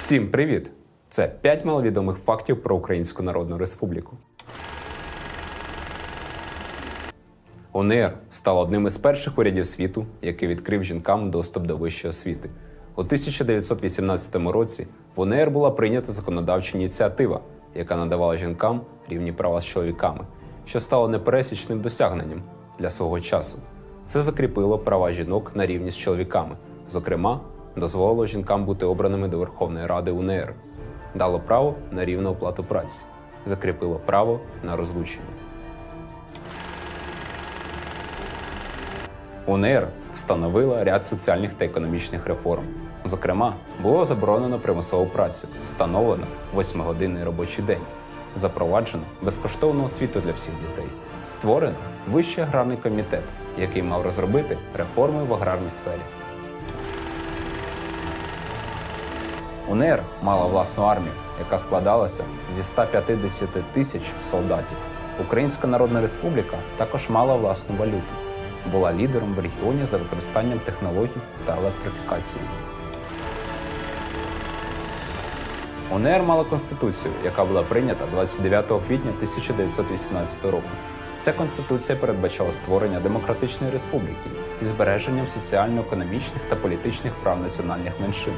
Всім привіт! Це 5 маловідомих фактів про Українську Народну Республіку. УНР стала одним із перших урядів світу, який відкрив жінкам доступ до вищої освіти. У 1918 році в УНР була прийнята законодавча ініціатива, яка надавала жінкам рівні права з чоловіками, що стало непересічним досягненням для свого часу. Це закріпило права жінок на рівні з чоловіками, зокрема, дозволило жінкам бути обраними до Верховної Ради УНР, дало право на рівну оплату праці, закріпило право на розлучення. УНР встановила ряд соціальних та економічних реформ. Зокрема, було заборонено примусову працю, встановлено восьмигодинний робочий день, запроваджено безкоштовну освіту для всіх дітей, створено Вищий аграрний комітет, який мав розробити реформи в аграрній сфері. УНР мала власну армію, яка складалася зі 150 тисяч солдатів. Українська Народна Республіка також мала власну валюту, була лідером в регіоні за використанням технологій та електрифікацією. УНР мала конституцію, яка була прийнята 29 квітня 1918 року. Ця конституція передбачала створення демократичної республіки із збереженням соціально-економічних та політичних прав національних меншин.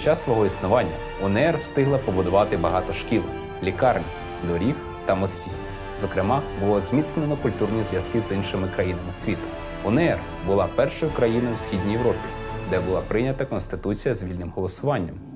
Час свого існування УНР встигла побудувати багато шкіл, лікарень, доріг та мостів. Зокрема, було зміцнено культурні зв'язки з іншими країнами світу. УНР була першою країною в Східній Європі, де була прийнята конституція з вільним голосуванням.